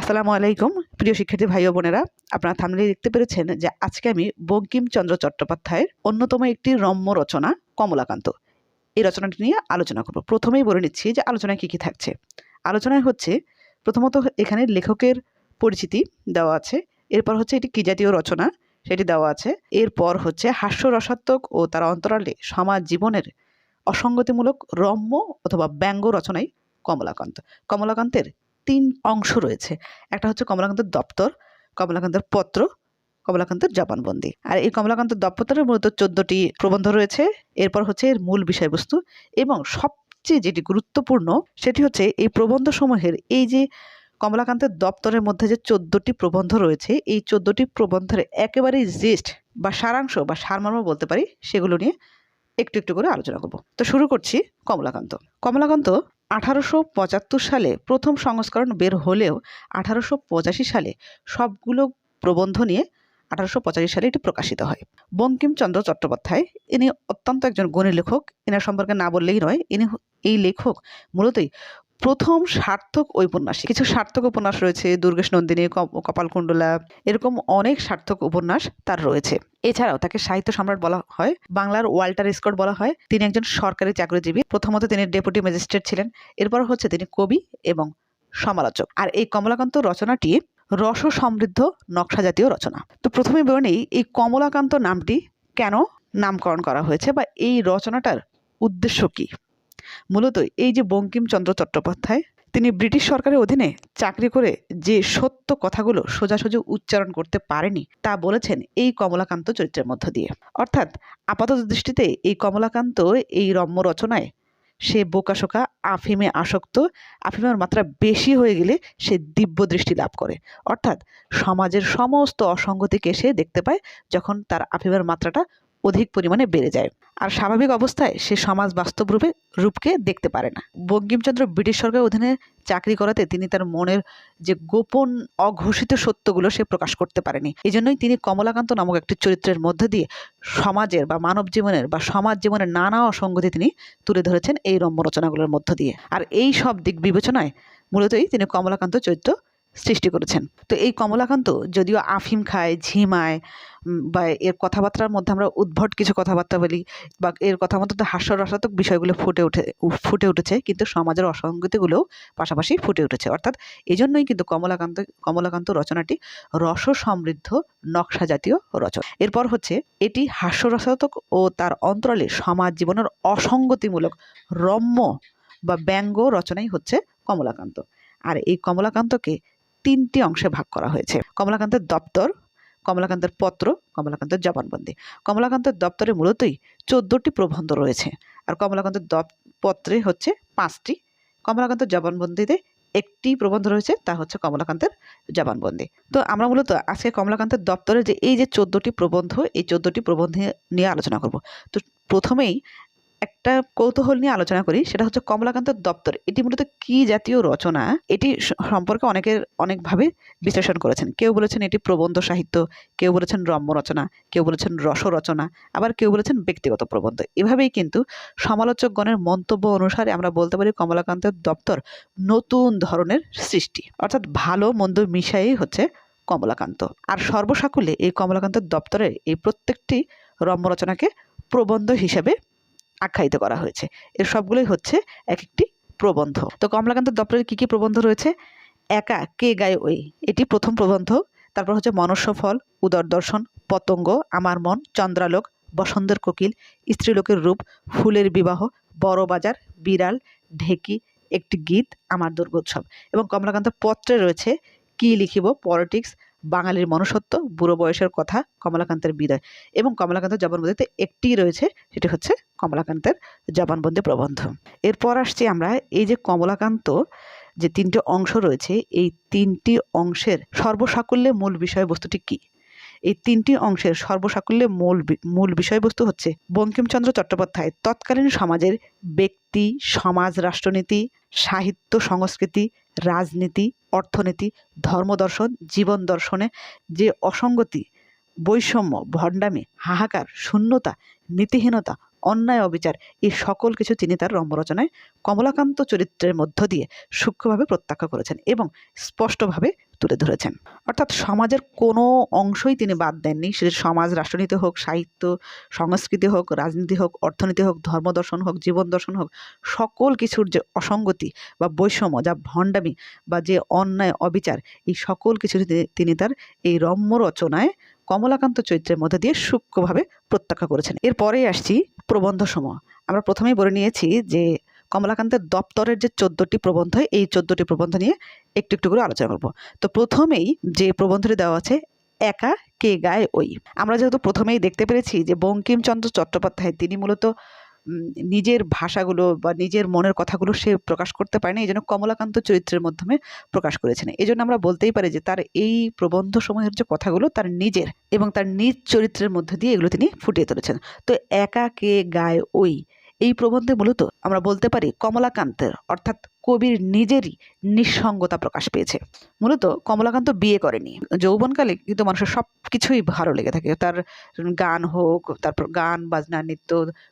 আসসালামু আলাইকুম, প্রিয় শিক্ষার্থী ভাই ও বোনেরা। আপনারা থামলে দেখতে পেরেছেন যে আজকে আমি বঙ্কিমচন্দ্র চট্টোপাধ্যায়ের অন্যতম একটি রম্য রচনা, কমলাকান্ত। এই রচনাটি নিয়ে আলোচনা করব। প্রথমেই বলে নিচ্ছি যে আলোচনায় কী কী থাকছে। আলোচনায় হচ্ছে, প্রথমত এখানে লেখকের পরিচিতি দেওয়া আছে, এরপর হচ্ছে এটি কী জাতীয় রচনা সেটি দেওয়া আছে, এরপর হচ্ছে হাস্যরসাত্মক ও তার অন্তরালে সমাজ জীবনের অসঙ্গতিমূলক রম্য অথবা ব্যঙ্গ রচনাই কমলাকান্ত। কমলাকান্তের তিন অংশ রয়েছে। একটা হচ্ছে কমলাকান্তের দপ্তর, কমলাকান্তের পত্র, কমলাকান্তের জবানবন্দি। আর এই কমলাকান্তের দপ্তরের মূলত চোদ্দটি প্রবন্ধ রয়েছে। এরপর হচ্ছে এর মূল বিষয়বস্তু এবং সবচেয়ে যেটি গুরুত্বপূর্ণ সেটি হচ্ছে এই প্রবন্ধ সমূহের এই যে কমলাকান্তের দপ্তরের মধ্যে যে চোদ্দটি প্রবন্ধ রয়েছে, এই চোদ্দটি প্রবন্ধের একেবারেই জিস্ট বা সারাংশ বা সারমর্ম বলতে পারি, সেগুলো নিয়ে একটু একটু করে আলোচনা করব। তো শুরু করছি কমলাকান্ত। কমলাকান্ত আঠারোশো পঁচাত্তর সালে প্রথম সংস্করণ বের হলেও আঠারোশো পঁচাশি সালে সবগুলো প্রবন্ধ নিয়ে আঠারোশো পঁচাশি সালে এটি প্রকাশিত হয়। বঙ্কিমচন্দ্র চট্টোপাধ্যায়, ইনি অত্যন্ত একজন গণী লেখক। এনার সম্পর্কে না বললেই নয়, ইনি এই লেখক মূলতই প্রথম সার্থক ঔপন্যাসিক। কিছু সার্থক উপন্যাস রয়েছে, দুর্গেশ নন্দিনী কপালকুণ্ডলা এরকম অনেক সার্থক উপন্যাস তার রয়েছে। এছাড়াও তাকে সাহিত্য সম্রাট বলা হয়, বাংলার ওয়াল্টার স্কট বলা হয়। তিনি একজন সরকারি চাকরিজীবী। প্রথমত তিনি ডেপুটি ম্যাজিস্ট্রেট ছিলেন, এরপর হচ্ছে তিনি কবি এবং সমালোচক। আর এই কমলাকান্ত রচনাটি রস সমৃদ্ধ নকশা জাতীয় রচনা। তো প্রথমে বলে নেই, এই কমলাকান্ত নামটি কেন নামকরণ করা হয়েছে বা এই রচনাটার উদ্দেশ্য কি? মূলত এই যে বঙ্কিমচন্দ্র চট্টোপাধ্যায়, তিনি ব্রিটিশ সরকারের অধীনে চাকরি করে যে সত্য কথাগুলো সোজাসুজি উচ্চারণ করতে পারেনি, তা বলেছেন এই কমলাকান্ত চরিত্রের মধ্য দিয়ে। অর্থাৎ আপাতত দৃষ্টিতে এই কমলাকান্ত এই রম্য রচনায় সে বোকাশোকা আফিমে আসক্ত, আফিমের মাত্রা বেশি হয়ে গেলে সে দিব্য দৃষ্টি লাভ করে। অর্থাৎ সমাজের সমস্ত অসঙ্গতিকে সে দেখতে পায় যখন তার আফিমের মাত্রাটা অধিক পরিমাণে বেড়ে যায়। আর স্বাভাবিক অবস্থায় সে সমাজ বাস্তব রূপে রূপকে দেখতে পারে না। বঙ্কিমচন্দ্র ব্রিটিশ সরকারের অধীনে চাকরি করাতে তিনি তার মনের যে গোপন অঘোষিত সত্যগুলো সে প্রকাশ করতে পারেনি। এই জন্যই তিনি কমলাকান্ত নামক একটি চরিত্রের মধ্যে দিয়ে সমাজের বা মানব জীবনের বা সমাজ জীবনের নানা অসঙ্গতি তিনি তুলে ধরেছেন এই রম্য রচনাগুলোর মধ্য দিয়ে। আর এই সব দিক বিবেচনায় মূলতই তিনি কমলাকান্ত চরিত্র সৃষ্টি করেছেন। তো এই কমলাকান্ত যদিও আফিম খায়, ঝিমায় বা এর কথাবার্তার মধ্যে আমরা উদ্ভট কিছু কথাবার্তা বলি বা এর কথা মতো হাস্যরসাত্মক বিষয়গুলো ফুটে উঠে, ফুটে উঠেছে কিন্তু সমাজের অসঙ্গতিগুলোও পাশাপাশি ফুটে উঠেছে। অর্থাৎ এই জন্যই কিন্তু কমলাকান্ত কমলাকান্ত রচনাটি রস সমৃদ্ধ নকশা জাতীয় রচনা। এরপর হচ্ছে এটি হাস্যরসাত্মক ও তার অন্তরালে সমাজ জীবনের অসঙ্গতিমূলক রম্য বা ব্যঙ্গ রচনাই হচ্ছে কমলাকান্ত। আর এই কমলাকান্তকে তিনটি অংশে ভাগ করা হয়েছে। কমলাকান্তের দপ্তর, কমলাকান্তের পত্র, কমলাকান্তের জবানবন্দি। কমলাকান্তের দপ্তরে মূলতই চোদ্দোটি প্রবন্ধ রয়েছে আর কমলাকান্তের দপ পত্রে হচ্ছে পাঁচটি। কমলাকান্তের জবানবন্দিতে একটি প্রবন্ধ রয়েছে, তা হচ্ছে কমলাকান্তের জবানবন্দি। তো আমরা মূলত আজকে কমলাকান্তের দপ্তরে যে এই যে চোদ্দোটি প্রবন্ধ, এই চোদ্দোটি প্রবন্ধ নিয়ে আলোচনা করব। তো প্রথমেই একটা কৌতূহল নিয়ে আলোচনা করি, সেটা হচ্ছে কমলাকান্তের দপ্তর। এটি মূলত কি জাতীয় রচনা? এটি সম্পর্কে অনেকের অনেকভাবে বিশ্লেষণ করেছেন। কেউ বলেছেন এটি প্রবন্ধ সাহিত্য, কেউ বলেছেন রম্য রচনা, কেউ বলেছেন রস রচনা আবার কেউ বলেছেন ব্যক্তিগত প্রবন্ধ। এভাবেই কিন্তু সমালোচকগণের মন্তব্য অনুসারে আমরা বলতে পারি কমলাকান্তের দপ্তর নতুন ধরনের সৃষ্টি। অর্থাৎ ভালো মন্দ মিশাই হচ্ছে কমলাকান্ত। আর সর্বসাকুলে এই কমলাকান্তের দপ্তরের এই প্রত্যেকটি রম্য রচনাকে প্রবন্ধ হিসেবে আখ্যায়িত করা হয়েছে। এর সবগুলোই হচ্ছে এক একটি প্রবন্ধ। তো কমলাকান্ত দপ্তরের কী কী প্রবন্ধ রয়েছে? একা, কে গায়ে ওই? এটি প্রথম প্রবন্ধ। তারপর হচ্ছে মনুষ্য ফল, উদর দর্শন, পতঙ্গ, আমার মন, চন্দ্রালোক, বসন্তের কোকিল, স্ত্রীলোকের রূপ, ফুলের বিবাহ, বড় বাজার, বিড়াল, ঢেকি, একটি গীত, আমার দুর্গোৎসব। এবং কমলাকান্ত পত্রে রয়েছে কি লিখিব, পলিটিক্স বাঙালির মনুষ্যত্ব, বুড়ো বয়সের কথা, কমলাকান্তের বিদায়। এবং কমলাকান্তের জবানবন্দিতে একটি রয়েছে, সেটি হচ্ছে কমলাকান্তের জবানবন্দি প্রবন্ধ। এরপর আসছি আমরা, এই যে কমলাকান্ত, যে তিনটে অংশ রয়েছে, এই তিনটি অংশের সর্বসাকুল্যে মূল বিষয়বস্তুটি কি? এই তিনটি অংশের সর্বসাকুল্যে মূল মূল বিষয়বস্তু হচ্ছে বঙ্কিমচন্দ্র চট্টোপাধ্যায় তৎকালীন সমাজের ব্যক্তি, সমাজ, রাষ্ট্রনীতি, সাহিত্য, সংস্কৃতি, রাজনীতি, অর্থনীতি ধর্মদর্শন জীবন দর্শনে যে অসঙ্গতি, বৈষম্য, ভণ্ডামি, হাহাকার, শূন্যতা, নীতিহীনতা অন্যায় অবিচার, এই সকল কিছু তিনি তার রম্যরচনায় কমলাকান্ত চরিত্রের মধ্য দিয়ে সূক্ষ্মভাবে প্রত্যাখ্য করেছেন এবং স্পষ্টভাবে তুলে ধরেছেন। অর্থাৎ সমাজের কোনো অংশই তিনি বাদ দেননি। সে সমাজ রাষ্ট্রনীতি হোক, সাহিত্য, সংস্কৃতি হোক, রাজনীতি হোক, অর্থনীতি হোক ধর্মদর্শন হোক, জীবন দর্শন হোক, সকল কিছুর যে অসঙ্গতি বা বৈষম্য, যা ভণ্ডামি বা যে অন্যায় অবিচার, এই সকল কিছু তিনি তার এই রম্য রচনায় কমলাকান্ত চরিত্রের মধ্যে দিয়ে সূক্ষ্মভাবে প্রত্যাখ্যা করেছেন। এরপরেই আসছি প্রবন্ধ সমূহ। আমরা প্রথমেই বলে নিয়েছি যে কমলাকান্তের দপ্তরের যে চোদ্দোটি প্রবন্ধ, এই চোদ্দটি প্রবন্ধ নিয়ে একটু একটু করে আলোচনা করব। তো প্রথমেই যে প্রবন্ধটি দেওয়া আছে, একা কে গায় ওই। আমরা যেহেতু প্রথমেই দেখতে পেরেছি যে বঙ্কিমচন্দ্র চট্টোপাধ্যায়, তিনি মূলত নিজের ভাষাগুলো বা নিজের মনের কথাগুলো সে প্রকাশ করতে পারে না। এই জন্য কমলাকান্ত চরিত্রের মাধ্যমে প্রকাশ করেছেন। এই জন্য আমরা বলতেই পারি যে, তার এই প্রবন্ধ সময়ের যে কথাগুলো, তার নিজের এবং তার নিজ চরিত্রের মধ্যে দিয়ে এগুলো তিনি ফুটিয়ে তুলেছেন। তো একা কে গায় ওই? এই প্রবন্ধে মূলত আমরা বলতে পারি কমলাকান্তের, অর্থাৎ কবির নিজেরই নিঃসঙ্গতা প্রকাশ পেয়েছে। মূলত কমলাকান্ত বিয়ে করেনি। যৌবনকালে কিন্তু মানুষের সব কিছুই ভালো লেগে থাকে। তার গান হোক, তারপর গান, বাজনা, নৃত্য,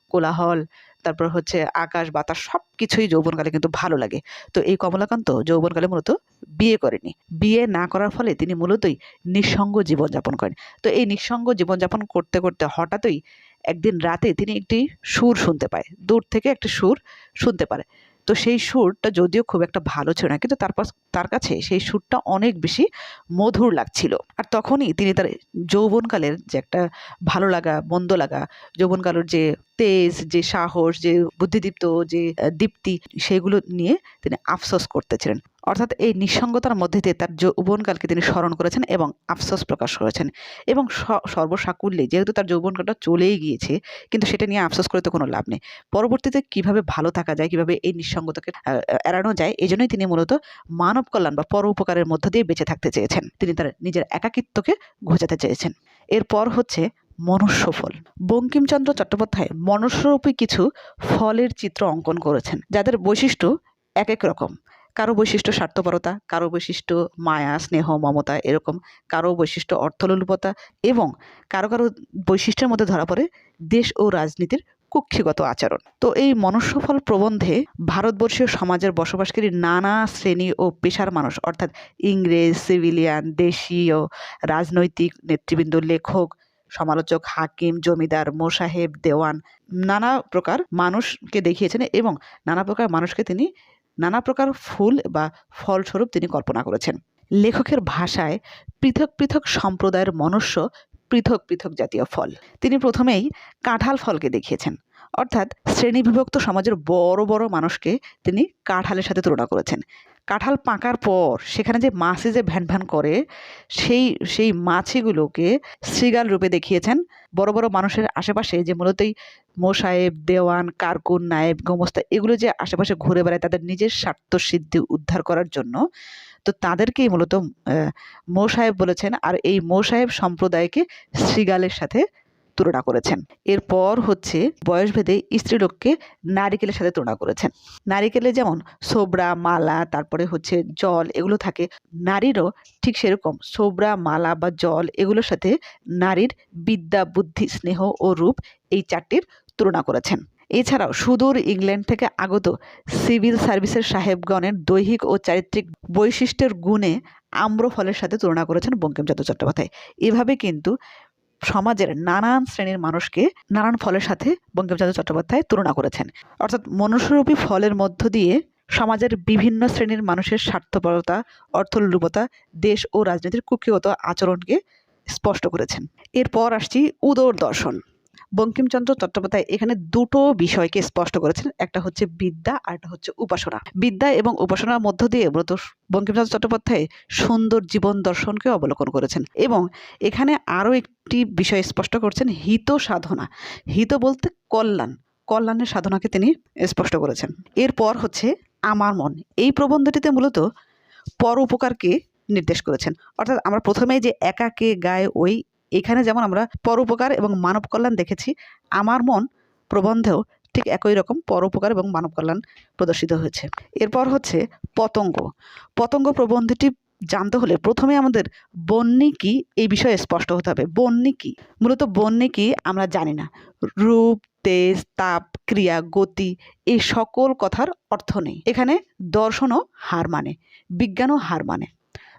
কোলাহল, তারপর হচ্ছে আকাশ, বাতাস সব কিছুই যৌবনকালে কিন্তু ভালো লাগে। তো এই কমলাকান্ত যৌবনকালে মূলত বিয়ে করেনি। বিয়ে না করার ফলে তিনি মূলতই নিঃসঙ্গ জীবনযাপন করেন। তো এই নিঃসঙ্গ জীবনযাপন করতে করতে হঠাৎই একদিন রাতে তিনি একটি সুর শুনতে পায়। দূর থেকে একটি সুর শুনতে পারে। তো সেই সুরটা যদিও খুব একটা ভালো ছিল না, কিন্তু তারপর তার কাছে সেই সুরটা অনেক বেশি মধুর লাগছিল। আর তখনই তিনি তার যৌবনকালের যে একটা ভালো লাগা, মন্দ লাগা, যৌবনকালের যে তেজ, যে সাহস, যে বুদ্ধিদীপ্ত, যে দীপ্তি, সেগুলো নিয়ে তিনি আফসোস করতেছিলেন। অর্থাৎ এই নিঃসঙ্গতার মধ্যে দিয়ে তার যৌবনকালকে তিনি স্মরণ করেছেন এবং আফসোস প্রকাশ করেছেন। এবং সর্বসাকুল্যে যেহেতু তার যৌবনকালটা চলেই গিয়েছে, কিন্তু সেটা নিয়ে আফসোস করে তো কোনো লাভ নেই। পরবর্তীতে কীভাবে ভালো থাকা যায়, কীভাবে এই নিঃসঙ্গতাকে এড়ানো যায় এই জন্যই তিনি মূলত মানব কল্যাণ বা পর উপকারের মধ্য দিয়ে বেঁচে থাকতে চেয়েছেন। তিনি তার নিজের একাকিত্বকে ঘোচাতে চেয়েছেন। এরপর হচ্ছে মনুষ্য ফল বঙ্কিমচন্দ্র চট্টোপাধ্যায় মনুষ্যরূপী কিছু ফলের চিত্র অঙ্কন করেছেন, যাদের বৈশিষ্ট্য এক এক রকম। কারও বৈশিষ্ট্য স্বার্থপরতা, কারও বৈশিষ্ট্য মায়া, স্নেহ, মমতা এরকম। কারও বৈশিষ্ট্য অর্থলোলুপতা এবং কারও কারও বৈশিষ্ট্যের মধ্যে ধরা পড়ে দেশ ও রাজনীতির কুক্ষিগত আচরণ। তো এই মনুষ্যফল প্রবন্ধে ভারতবর্ষীয় সমাজের বসবাসকারী নানা শ্রেণি ও পেশার মানুষ, অর্থাৎ ইংরেজ, সিভিলিয়ান, দেশীয়, রাজনৈতিক নেতৃবৃন্দ, লেখক সমালোচক হাকিম, জমিদার, মোসাহেব, দেওয়ান, নানা প্রকার মানুষকে দেখিয়েছেন এবং নানা প্রকার মানুষকে তিনি, নানা প্রকার ফুল বা ফলস্বরূপ তিনি কল্পনা করেছেন। লেখকের ভাষায় পৃথক পৃথক সম্প্রদায়ের মনুষ্য পৃথক পৃথক জাতীয় ফল। তিনি প্রথমেই কাঁঠাল ফলকে দেখিয়েছেন। অর্থাৎ শ্রেণীবিভক্ত সমাজের বড় বড় মানুষকে তিনি কাঁঠালের সাথে তুলনা করেছেন। কাঁঠাল পাকার পর সেখানে যে মাছি যে ভ্যান ভ্যান করে সেই সেই মাছিগুলোকে শৃগাল রূপে দেখিয়েছেন বড় বড় মানুষের আশেপাশে যে মূলতই মোসাহেব দেওয়ান কারকুন নায়েব গোমস্তা এগুলো যে আশেপাশে ঘুরে বেড়ায় তাদের নিজের স্বার্থ সিদ্ধি উদ্ধার করার জন্য তো তাদেরকেই মূলত আহ, মোসাহেব বলেছেন। আর এই মোসাহেব সম্প্রদায়কে শৃগালের সাথে তুলনা করেছেন। এরপর হচ্ছে বয়সভেদে স্ত্রীলোককে নারিকেলের সাথে তুলনা করেছেন। নারিকেলে যেমন সোবরা মালা, তারপরে হচ্ছে জল এগুলো থাকে, নারীরও ঠিক সেরকম সোবরা মালা বা জল এগুলোর সাথে নারীর বিদ্যা, বুদ্ধি, স্নেহ ও রূপ এই চারটির তুলনা করেছেন। এছাড়াও সুদূর ইংল্যান্ড থেকে আগত সিভিল সার্ভিসের সাহেবগণের দৈহিক ও চারিত্রিক বৈশিষ্ট্যের গুণে আম্র ফলের সাথে তুলনা করেছেন বঙ্কিমচন্দ্র চট্টোপাধ্যায়। এভাবে কিন্তু সমাজের নানান শ্রেণির মানুষকে নানান ফলের সাথে বঙ্কিমচন্দ্র চট্টোপাধ্যায় তুলনা করেছেন। অর্থাৎ মনুষ্যরূপী ফলের মধ্য দিয়ে সমাজের বিভিন্ন শ্রেণির মানুষের স্বার্থপরতা, অর্থলোলুপতা, দেশ ও রাজনীতির কুক্ষিগত আচরণকে স্পষ্ট করেছেন। এরপর আসছি উদর দর্শন। বঙ্কিমচন্দ্র চট্টোপাধ্যায় এখানে দুটো বিষয়কে স্পষ্ট করেছেন। একটা হচ্ছে বিদ্যা আর একটা হচ্ছে উপাসনা। বিদ্যা এবং উপাসনার মধ্য দিয়ে মূলত বঙ্কিমচন্দ্র চট্টোপাধ্যায় সুন্দর জীবন দর্শনকে অবলোকন করেছেন এবং এখানে আরও একটি বিষয় স্পষ্ট করছেন, হিত সাধনা। হিত বলতে কল্যাণ। কল্যাণের সাধনাকে তিনি স্পষ্ট করেছেন। এরপর হচ্ছে আমার মন। এই প্রবন্ধটিতে মূলত পর উপকারকে নির্দেশ করেছেন। অর্থাৎ আমরা প্রথমেই যে একাকে গায়ে ওই এখানে যেমন আমরা পরোপকার এবং মানব কল্যাণ দেখেছি, আমার মন প্রবন্ধেও ঠিক একই রকম পরোপকার এবং মানব কল্যাণ প্রদর্শিত হয়েছে। এরপর হচ্ছে পতঙ্গ। পতঙ্গ প্রবন্ধটি জানতে হলে প্রথমে আমাদের বন্যী কি এই বিষয়ে স্পষ্ট হতে হবে। বন্যী কি? মূলত বন্যী কি আমরা জানি না। রূপ, তেজ, তাপ, ক্রিয়া, গতি এই সকল কথার অর্থ নেই। এখানে দর্শনও হার মানে বিজ্ঞানও হার মানে।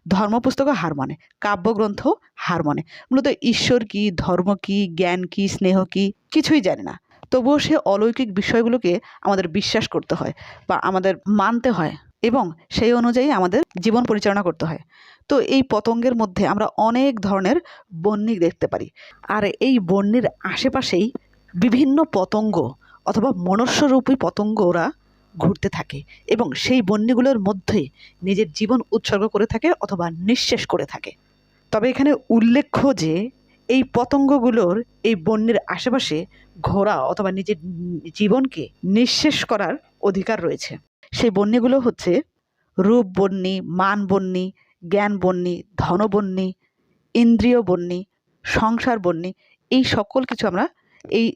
ধর্মপুস্তকও হার মানে কাব্যগ্রন্থ হার মানে মূলত ঈশ্বর কি, ধর্ম কি, জ্ঞান কি, স্নেহ কি, কিছুই জানে না। তবুও সে অলৌকিক বিষয়গুলোকে আমাদের বিশ্বাস করতে হয় বা আমাদের মানতে হয় এবং সেই অনুযায়ী আমাদের জীবন পরিচালনা করতে হয়। তো এই পতঙ্গের মধ্যে আমরা অনেক ধরনের বন্যি দেখতে পারি। আর এই বন্যির আশেপাশেই বিভিন্ন পতঙ্গ অথবা মনুষ্যরূপী পতঙ্গ ওরা ঘুরতে থাকে এবং সেই বন্যিগুলোর মধ্যে নিজের জীবন উৎসর্গ করে থাকে অথবা নিঃশেষ করে থাকে। তবে এখানে উল্লেখ্য যে, এই পতঙ্গগুলোর এই বন্যের আশেপাশে ঘোরা অথবা নিজের জীবনকে নিঃশেষ করার অধিকার রয়েছে। সেই বন্যিগুলো হচ্ছে রূপ বন্যী, মান বন্যী, জ্ঞান বন্যী ধনবন্যী ইন্দ্রিয় বন্যী, সংসার বন্যী, এই সকল কিছু আমরা এই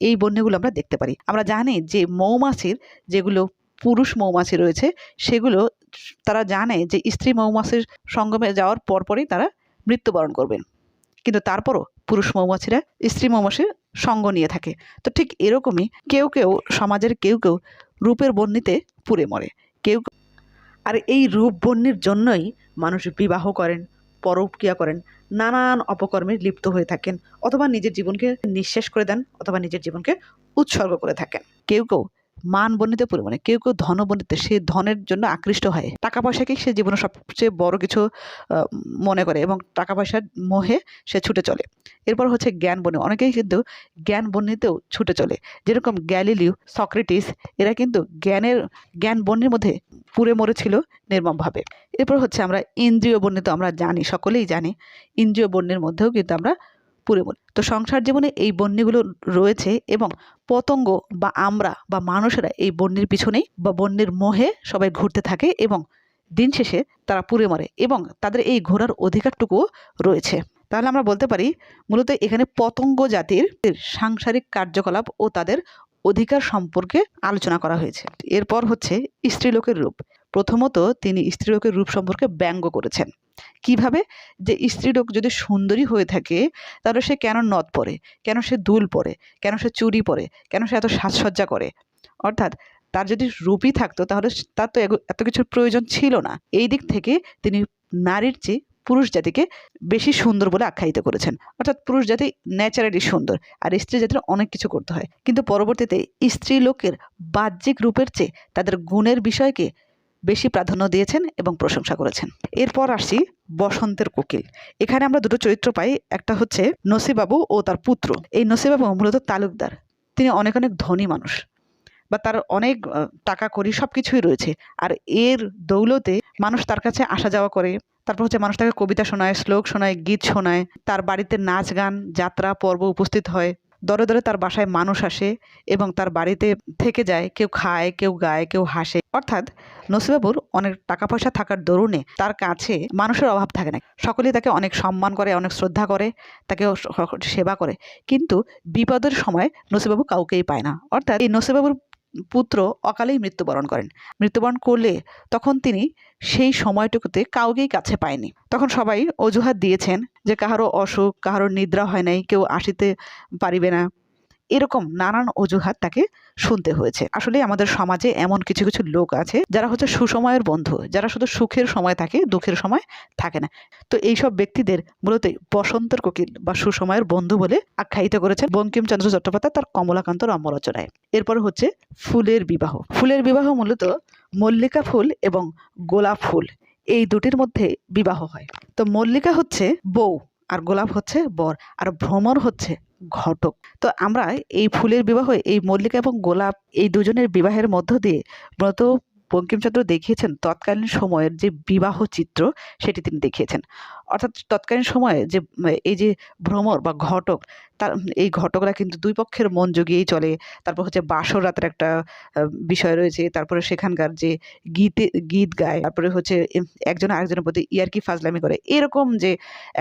এই বন্যগুলো আমরা দেখতে পারি। আমরা জানি যে মৌমাছির যেগুলো পুরুষ মৌমাছি রয়েছে, সেগুলো তারা জানে যে স্ত্রী মৌমাছির সঙ্গমে যাওয়ার পরপরই তারা মৃত্যুবরণ করবেন। কিন্তু তারপরও পুরুষ মৌমাছিরা স্ত্রী মৌমাছির সঙ্গ নিয়ে থাকে। তো ঠিক এরকমই কেউ কেউ সমাজের কেউ কেউ রূপের বন্যিতে পুড়ে মরে। কেউ আর এই রূপ বন্যির জন্যই মানুষ বিবাহ করেন, পরক্রিয়া করেন। নানান অপকর্মে লিপ্ত হয়ে থাকেন অথবা নিজের জীবনকে নিঃশেষ করে দেন অথবা নিজের জীবনকে উৎসর্গ করে থাকেন। কেউ কেউ মান বন্যিতে পরিমাণে কেউ কেউ ধন বন্যিতে সে ধনের জন্য আকৃষ্ট হয়। টাকা পয়সাকেই সে জীবনে সবচেয়ে বড় কিছু মনে করে এবং টাকা পয়সার মোহে সে ছুটে চলে। এরপর হচ্ছে জ্ঞান বন্যী অনেকেই কিন্তু জ্ঞান বন্যিতেও ছুটে চলে। যেরকম গ্যালিলিও, সক্রেটিস, এরা কিন্তু জ্ঞানের জ্ঞান বন্যের মধ্যে পুড়ে মরেছিল নির্মমভাবে। এরপর হচ্ছে আমরা ইন্দ্রিয় বর্ণিত আমরা জানি, সকলেই জানি। ইন্দ্রিয় বর্ণের মধ্যেও কিন্তু আমরা পুড়ে মরি তো সংসার জীবনে এই বন্যগুলো রয়েছে এবং পতঙ্গ বা আমরা বা মানুষেরা এই বন্যের পিছনেই বা বন্যের মোহে সবাই ঘুরতে থাকে এবং দিন শেষে তারা পুড়ে মরে এবং তাদের এই ঘোরার অধিকারটুকুও রয়েছে। তাহলে আমরা বলতে পারি, মূলত এখানে পতঙ্গ জাতির সাংসারিক কার্যকলাপ ও তাদের অধিকার সম্পর্কে আলোচনা করা হয়েছে। এরপর হচ্ছে স্ত্রীলোকের রূপ। প্রথমত তিনি স্ত্রীলোকের রূপ সম্পর্কে ব্যঙ্গ করেছেন। কীভাবে? যে স্ত্রীলোক যদি সুন্দরী হয়ে থাকে, তাহলে সে কেন নদ পরে কেন সে দুল পরে কেন সে চুরি পরে কেন সে এত সাজসজ্জা করে? অর্থাৎ তার যদি রূপই থাকতো, তাহলে তার তো এত কিছুর প্রয়োজন ছিল না। এই দিক থেকে তিনি নারীর চেয়ে পুরুষ জাতিকে বেশি সুন্দর বলে আখ্যায়িত করেছেন। অর্থাৎ পুরুষ জাতি ন্যাচারালি সুন্দর, আর স্ত্রী জাতির অনেক কিছু করতে হয়। কিন্তু পরবর্তীতে স্ত্রী লোকের বাহ্যিক রূপের চেয়ে তাদের গুণের বিষয়কে বেশি প্রাধান্য দিয়েছেন এবং প্রশংসা করেছেন। এরপর আসি বসন্তের কোকিল। এখানে আমরা দুটো চরিত্র পাই, একটা হচ্ছে নসিবাবু ও তার পুত্র। এই নসিবাবু মূলত তালুকদার। তিনি অনেক অনেক ধনী মানুষ বা তার অনেক টাকা করি সব কিছুই রয়েছে। আর এর দৌলতে মানুষ তার কাছে আসা যাওয়া করে। তারপর হচ্ছে মানুষ তাকে কবিতা শোনায়, শ্লোক শোনায়, গীত শোনায়। তার বাড়িতে নাচ গান, যাত্রা, পর্ব উপস্থিত হয়। দরে দরে তার বাসায় মানুষ আসে এবং তার বাড়িতে থেকে যায়। কেউ খায়, কেউ গায়, কেউ হাসে। অর্থাৎ নসিবাবুর অনেক টাকা পয়সা থাকার দরুণে তার কাছে মানুষের অভাব থাকে না। সকলেই তাকে অনেক সম্মান করে, অনেক শ্রদ্ধা করে তাকে সেবা করে। কিন্তু বিপদের সময় নসিবাবু কাউকেই পায় না। অর্থাৎ এই নসিবাবুর পুত্র অকালেই মৃত্যুবরণ করেন। মৃত্যুবরণ করলে তখন তিনি সেই সময়টুকুতে কাউকেই কাছে পায়নি। তখন সবাই অজুহাত দিয়েছেন যে কাহারও অসুখ, কাহারও নিদ্রা হয় নাই, কেউ আসিতে পারিবে না। এরকম নানান অজুহাত তাকে শুনতে হয়েছে। আসলে আমাদের সমাজে এমন কিছু কিছু লোক আছে, যারা হচ্ছে সুসময়ের বন্ধু, যারা শুধু সুখের সময় থাকে, দুঃখের সময় থাকে না। তো এইসব ব্যক্তিদের মূলত বসন্তের কোকিল বা সুসময়ের বন্ধু বলে আখ্যায়িত করেছেন বঙ্কিমচন্দ্র চট্টোপাধ্যায় তার কমলাকান্ত রম্য রচনায়। এরপর হচ্ছে ফুলের বিবাহ। ফুলের বিবাহ মূলত মল্লিকা ফুল এবং গোলাপ ফুল, এই দুটির মধ্যে বিবাহ হয়। তো মল্লিকা হচ্ছে বউ আর গোলাপ হচ্ছে বর, আর ভ্রমর হচ্ছে ঘটক। তো আমরা এই ফুলের বিবাহ, এই মল্লিকা এবং গোলাপ এই দুজনের বিবাহের মধ্য দিয়ে মূলত বঙ্কিমচন্দ্র দেখিয়েছেন তৎকালীন সময়ের যে বিবাহ চিত্র, সেটি তিনি দেখিয়েছেন। অর্থাৎ তৎকালীন সময়ে যে, এই যে ভ্রমর বা ঘটক, তার, এই ঘটকরা কিন্তু দুই পক্ষের মন জুগিয়েই চলে। তারপর হচ্ছে বাসর রাতের একটা বিষয় রয়েছে। তারপরে সেখানকার যে গীতে, গীত গায়, তারপরে হচ্ছে একজন আরেকজনের প্রতি ইয়ারকি ফাজলামি করে। এরকম যে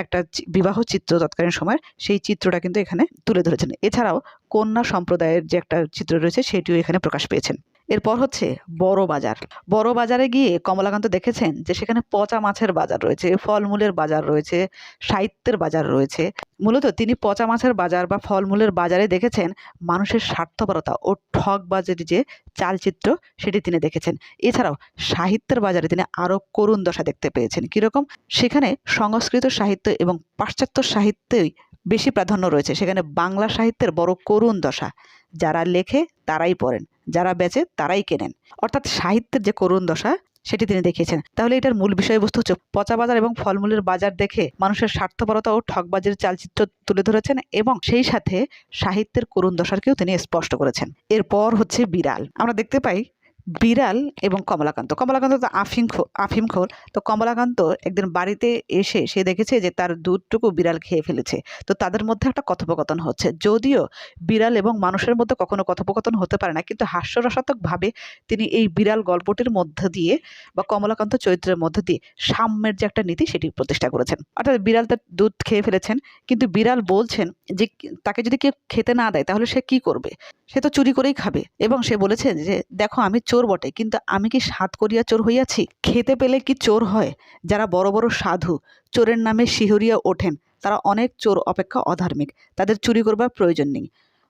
একটা বিবাহ চিত্র তৎকালীন সময়ের সেই চিত্রটা কিন্তু এখানে তুলে ধরেছেন। এছাড়াও কন্যা সম্প্রদায়ের যে একটা চিত্র রয়েছে, সেটিও এখানে প্রকাশ পেয়েছেন। এরপর হচ্ছে বড় বাজার। বড় বাজারে গিয়ে কমলাকান্ত দেখেছেন যে সেখানে পচা মাছের বাজার রয়েছে, ফলমূলের বাজার রয়েছে, সাহিত্যের বাজার রয়েছে। মূলত তিনি পচা মাছের বাজার বা ফলমূলের বাজারে দেখেছেন মানুষের স্বার্থপরতা ও ঠকবাজের যে চালচিত্র সেটি তিনি দেখেছেন। এছাড়াও সাহিত্যের বাজারে তিনি আরও করুণ দশা দেখতে পেয়েছেন। কীরকম? সেখানে সংস্কৃত সাহিত্য এবং পাশ্চাত্য সাহিত্যই বেশি প্রাধান্য রয়েছে। সেখানে বাংলা সাহিত্যের বড় করুণ দশা। যারা লেখে তারাই পড়েন, যারা বেচে তারাই কেনেন। অর্থাৎ সাহিত্যের যে করুণ দশা, সেটি তিনি দেখিয়েছেন। তাহলে এটার মূল বিষয়বস্তু হচ্ছে পচা বাজার এবং ফলমূলের বাজার দেখে মানুষের স্বার্থপরতা ও ঠকবাজির চালচিত্র তুলে ধরেছেন এবং সেই সাথে সাহিত্যের করুণ দশারকেও তিনি স্পষ্ট করেছেন। এরপর হচ্ছে বিড়াল। আমরা দেখতে পাই বিড়াল এবং কমলাকান্ত। কমলাকান্ত তো আফিম খো আফিমখোর তো কমলাকান্ত একদিন বাড়িতে এসে সে দেখেছে যে তার দুধটুকু বিড়াল খেয়ে ফেলেছে। তো তাদের মধ্যে একটা কথোপকথন হচ্ছে। যদিও বিড়াল এবং মানুষের মধ্যে কখনো কথোপকথন হতে পারে না, কিন্তু হাস্যরসাত্মকভাবে তিনি এই বিড়াল গল্পটির মধ্য দিয়ে বা কমলাকান্ত চরিত্রের মধ্য দিয়ে সাম্যের যে একটা নীতি সেটি প্রতিষ্ঠা করেছেন। অর্থাৎ বিড়াল তার দুধ খেয়ে ফেলেছেন, কিন্তু বিড়াল বলছেন যে তাকে যদি কেউ খেতে না দেয় তাহলে সে কি করবে? সে তো চুরি করেই খাবে। এবং সে বলেছেন যে দেখো আমি চোর বটে কিন্তু আমি কি সাত করিয়া চোর হইয়াছি? খেতে পেলে কি চোর হয়? যারা বড় বড় সাধু চোরের নামে শিহরিয়া ওঠেন তারা অনেক চোর অপেক্ষা অধার্মিক। তাদের চুরি করবার প্রয়োজন নেই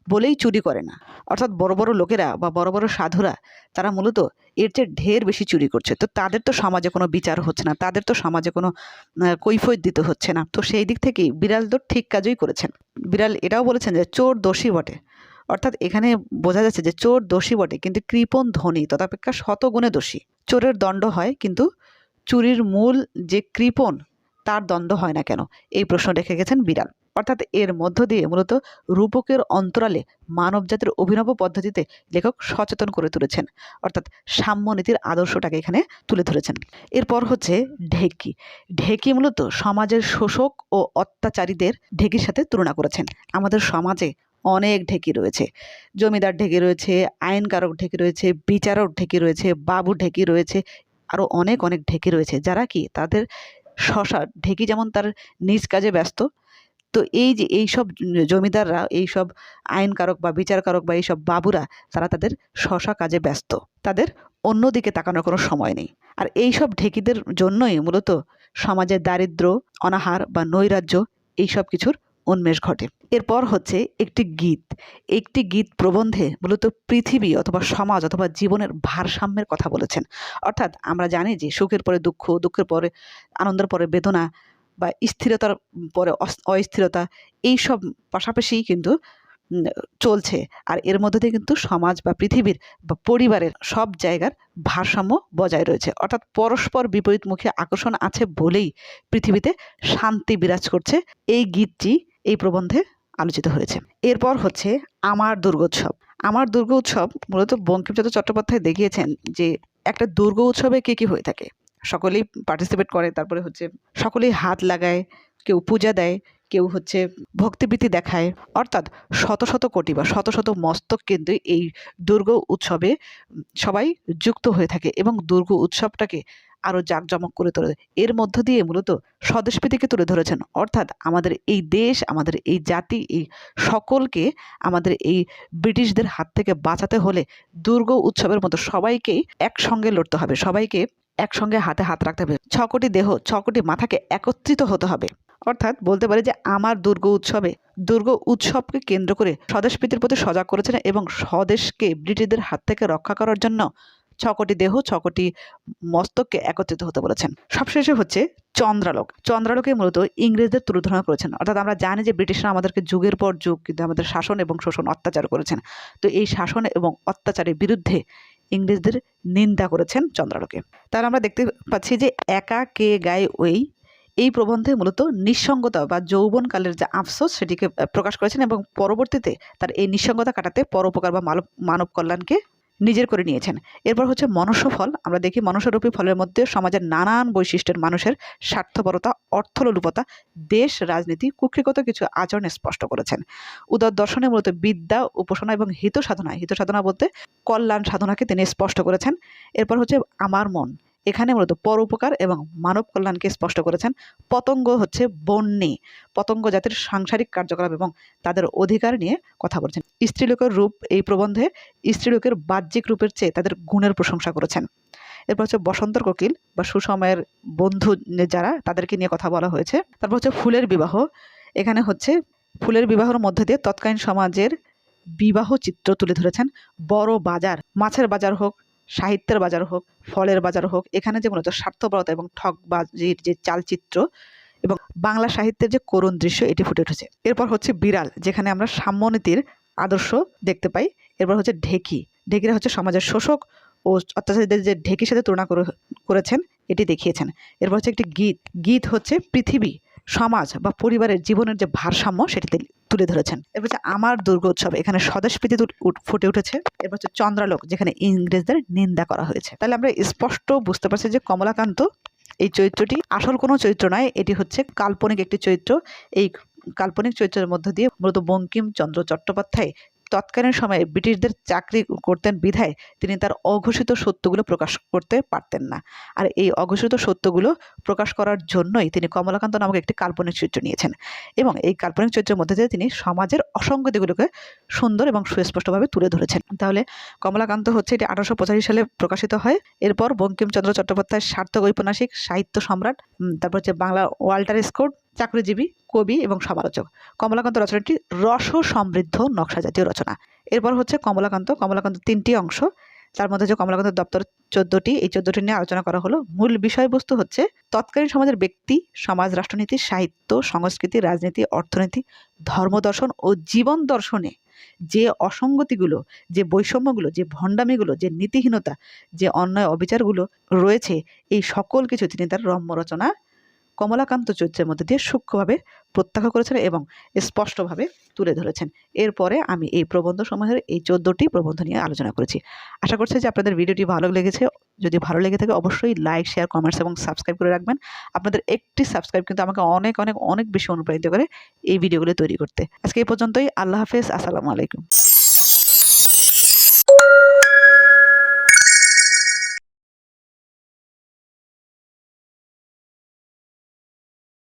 বলেই চুরি করে না। অর্থাৎ বড় বড় লোকেরা বা বড় বড় সাধুরা তারা মূলত এর চেয়ে ঢের বেশি চুরি করছে। তো তাদের তো সমাজে কোনো বিচার হচ্ছে না তাদের তো সমাজে কোনো আহ, কৈফিয়ত দিতে হচ্ছে না। তো সেই দিক থেকেই বিড়াল তো ঠিক কাজই করেছেন। বিড়াল এটাও বলেছেন যে চোর দোষী বটে। অর্থাৎ এখানে বোঝা যাচ্ছে যে চোর দোষী বটে, কিন্তু কৃপণ ধনী তথাপেক্ষা শতগুণে দোষী। চোরের দণ্ড হয়, কিন্তু চুরির মূল যে কৃপণ, তার দণ্ড হয় না কেন? এই প্রশ্ন রেখে গেছেন বিড়াল। অর্থাৎ এর মধ্য দিয়ে মূলত রূপকের অন্তরালে মানবজাতির অভিনব পদ্ধতিতে লেখক সচেতন করে তুলেছেন। অর্থাৎ সাম্যনীতির আদর্শটাকে এখানে তুলে ধরেছেন। এরপর হচ্ছে ঢেকি। ঢেকি মূলত সমাজের শোষক ও অত্যাচারীদের ঢেকির সাথে তুলনা করেছেন। আমাদের সমাজে অনেক ঢেকি রয়েছে। জমিদার ঢেকি রয়েছে, আইনকারক ঢেকি রয়েছে, বিচারক ঢেকি রয়েছে, বাবু ঢেকি রয়েছে আরও অনেক অনেক ঢেকি রয়েছে। যারা কি তাদের শশা, ঢেকি যেমন তার নিজ কাজে ব্যস্ত, তো এই যে এই সব জমিদাররা এই সব আইনকারক বা বিচারকারক বা এইসব বাবুরা, তারা তাদের শশা কাজে ব্যস্ত। তাদের অন্যদিকে তাকানোর কোনো সময় নেই। আর এই সব ঢেকিদের জন্যই মূলত সমাজে দারিদ্র্য অনাহার বা নৈরাজ্য এই সব কিছুর উন্মেষ ঘটে। এরপর হচ্ছে একটি গীত। একটি গীত প্রবন্ধে মূলত পৃথিবী অথবা সমাজ অথবা জীবনের ভারসাম্যের কথা বলেছেন। অর্থাৎ আমরা জানি যে সুখের পরে দুঃখ, দুঃখের পরে আনন্দের পরে বেদনা বা স্থিরতার পরে অস্থিরতা এই সব পাশাপাশি কিন্তু চলছে। আর এর মধ্যে দিয়ে কিন্তু সমাজ বা পৃথিবীর বা পরিবারের সব জায়গার ভারসাম্য বজায় রয়েছে। অর্থাৎ পরস্পর বিপরীতমুখী আকর্ষণ আছে বলেই পৃথিবীতে শান্তি বিরাজ করছে। এই গীতটি এই প্রবন্ধে আলোচিত হয়েছে। এরপর হচ্ছে আমার দুর্গোৎসব। আমার দুর্গ উৎসব মূলত বঙ্কিমচন্দ্র চট্টোপাধ্যায় দেখিয়েছেন যে একটা দুর্গ উৎসবে কী কী হয়ে থাকে। সকলেই পার্টিসিপেট করে, তারপরে হচ্ছে সকলেই হাত লাগায়, কেউ পূজা দেয় কেউ হচ্ছে ভক্তিবৃত্তি দেখায়। অর্থাৎ শত শত কোটি বা শত শত মস্তক কিন্তু এই দুর্গ উৎসবে সবাই যুক্ত হয়ে থাকে এবং দুর্গ উৎসবটাকে আরও জাঁকজমক করে তোলে। এর মধ্য দিয়ে মূলত স্বদেশপ্রীতিকে তুলে ধরেছেন। অর্থাৎ আমাদের এই দেশ, আমাদের এই জাতি, এই সকলকে আমাদের এই ব্রিটিশদের হাত থেকে বাঁচাতে হলে দুর্গ উৎসবের মতো সবাইকেই একসঙ্গে লড়তে হবে। সবাইকে একসঙ্গে হাতে হাত রাখতে হবে। ছ কোটি দেহ, ছ কোটি মাথাকে একত্রিত হতে হবে। অর্থাৎ বলতে পারি যে আমার দুর্গ উৎসবে, দুর্গ উৎসবকে কেন্দ্র করে স্বদেশপ্রীতির প্রতি সজাগ করেছেন এবং স্বদেশকে ব্রিটিশদের হাত থেকে রক্ষা করার জন্য ছকটি দেহ ছ কোটি মস্তককে একত্রিত হতে বলেছেন। সবশেষে হচ্ছে চন্দ্রালোক। চন্দ্রালোকে মূলত ইংরেজদের তুলোধনা করেছেন। অর্থাৎ আমরা জানি যে ব্রিটিশরা আমাদেরকে যুগের পর যুগ কিন্তু আমাদের শাসন এবং শোষণ অত্যাচার করেছেন। তো এই শাসন এবং অত্যাচারের বিরুদ্ধে ইংরেজদের নিন্দা করেছেন চন্দ্রালোকে। তাহলে আমরা দেখতে পাচ্ছি যে একা কে গায়ে ওই এই প্রবন্ধে মূলত নিঃসঙ্গতা বা যৌবনকালের যে আফসোস সেটিকে প্রকাশ করেছেন এবং পরবর্তীতে তার এই নিঃসঙ্গতা কাটাতে পরোপকার বা মানব মানব কল্যাণকে নিজের করে নিয়েছেন। এরপর হচ্ছে মনুষ্য ফল। আমরা দেখি মনুষ্যরূপী ফলের মধ্যে সমাজের নানান বৈশিষ্ট্যের মানুষের স্বার্থপরতা, অর্থলোলুপতা, দেশ, রাজনীতি, কুক্ষিগত কিছু আচরণ স্পষ্ট করেছেন। উদার দর্শনে মূলত বিদ্যা, উপাসনা এবং হিত সাধনা হিত সাধনা বলতে কল্যাণ সাধনাকে তিনি স্পষ্ট করেছেন। এরপর হচ্ছে আমার মন। এখানে মূলত পরোপকার এবং মানব কল্যাণকে স্পষ্ট করেছেন। পতঙ্গ হচ্ছে বন্যে। পতঙ্গ জাতির সাংসারিক কার্যকলাপ এবং তাদের অধিকার নিয়ে কথা বলেছেন। স্ত্রীলোকের রূপ এই প্রবন্ধে স্ত্রীলোকের বাহ্যিক রূপের চেয়ে তাদের গুণের প্রশংসা করেছেন। এরপর হচ্ছে বসন্তর কোকিল বা সুসময়ের বন্ধু যারা, তাদেরকে নিয়ে কথা বলা হয়েছে। তারপর হচ্ছে ফুলের বিবাহ। এখানে হচ্ছে ফুলের বিবাহের মধ্যে দিয়ে তৎকালীন সমাজের বিবাহ চিত্র তুলে ধরেছেন। বড় বাজার, মাছের বাজার হোক সাহিত্যের বাজার হোক, ফলের বাজার হোক, এখানে যে মূলত স্বার্থপরতা এবং ঠকবাজির যে চালচিত্র এবং বাংলা সাহিত্যের যে করুণ দৃশ্য, এটি ফুটে উঠেছে। এরপর হচ্ছে বিড়াল, যেখানে আমরা সাম্যনীতির আদর্শ দেখতে পাই। এরপর হচ্ছে ঢেকি। ঢেকিরা হচ্ছে সমাজের শোষক ও অত্যাচারীদের যে ঢেকির সাথে তুলনা করে- করেছেন, এটি দেখিয়েছেন। এরপর হচ্ছে একটি গীত। গীত হচ্ছে পৃথিবী। সমাজ বা পরিবারের জীবনের যে ভারসাম্য সেটিতে তুলে ধরেছেন। এরপর হচ্ছে আমার দুর্গোৎসব এখানে স্বদেশপ্রীতি ফুটে উঠেছে। এরপর হচ্ছে চন্দ্রালোক, যেখানে ইংরেজদের নিন্দা করা হয়েছে। তাহলে আমরা স্পষ্ট বুঝতে পারছি যে কমলাকান্ত এই চরিত্রটি আসল কোনো চরিত্র নয়, এটি হচ্ছে কাল্পনিক একটি চরিত্র। এই কাল্পনিক চরিত্রের মধ্য দিয়ে মূলত বঙ্কিমচন্দ্র চট্টোপাধ্যায় তৎকালীন সময়ে ব্রিটিশদের চাকরি করতেন বিধায় তিনি তার অঘোষিত সত্যগুলো প্রকাশ করতে পারতেন না। আর এই অঘোষিত সত্যগুলো প্রকাশ করার জন্যই তিনি কমলাকান্ত নামক একটি কাল্পনিক চরিত্র নিয়েছেন এবং এই কাল্পনিক চরিত্রের মধ্যে দিয়ে তিনি সমাজের অসঙ্গতিগুলোকে সুন্দর এবং সুস্পষ্টভাবে তুলে ধরেছেন। তাহলে কমলাকান্ত হচ্ছে এটি আঠারোশো পঁচাশি সালে প্রকাশিত হয়। এরপর বঙ্কিমচন্দ্র চট্টোপাধ্যায়ের সার্থক ঔপন্যাসিক সাহিত্য সম্রাট তারপর হচ্ছে বাংলা ওয়াল্টার স্কোট চাকরিজীবী, কবি এবং সমালোচক। কমলাকান্ত রচনাটি রস সমৃদ্ধ নকশা জাতীয় রচনা। এরপর হচ্ছে কমলাকান্ত। কমলাকান্ত তিনটি অংশ। তার মধ্যে যে কমলাকান্ত দপ্তর চোদ্দটি, এই চোদ্দটি নিয়ে আলোচনা করা হলো। মূল বিষয়বস্তু হচ্ছে তৎকালীন সমাজের ব্যক্তি, সমাজ, রাষ্ট্রনীতি, সাহিত্য, সংস্কৃতি, রাজনীতি, অর্থনীতি ধর্মদর্শন ও জীবন দর্শনে যে অসঙ্গতিগুলো, যে বৈষম্যগুলো, যে ভণ্ডামিগুলো, যে নীতিহীনতা, যে অন্যায় অবিচারগুলো রয়েছে, এই সকল কিছু তিনি তার রম্য রচনা কমলাকান্ত চরিত্রের মধ্যে দিয়ে সূক্ষ্মভাবে প্রত্যাখ্য করেছেন এবং স্পষ্টভাবে তুলে ধরেছেন। এরপরে আমি এই প্রবন্ধ সমূহের এই চোদ্দোটি প্রবন্ধ নিয়ে আলোচনা করেছি। আশা করছি যে আপনাদের ভিডিওটি ভালো লেগেছে। যদি ভালো লেগে থাকে অবশ্যই লাইক, শেয়ার কমেন্টস এবং সাবস্ক্রাইব করে রাখবেন। আপনাদের একটি সাবস্ক্রাইব কিন্তু আমাকে অনেক অনেক অনেক বেশি অনুপ্রাণিত করে এই ভিডিওগুলো তৈরি করতে। আজকে এই পর্যন্তই। আল্লাহ হাফেজ। আসসালামু আলাইকুম।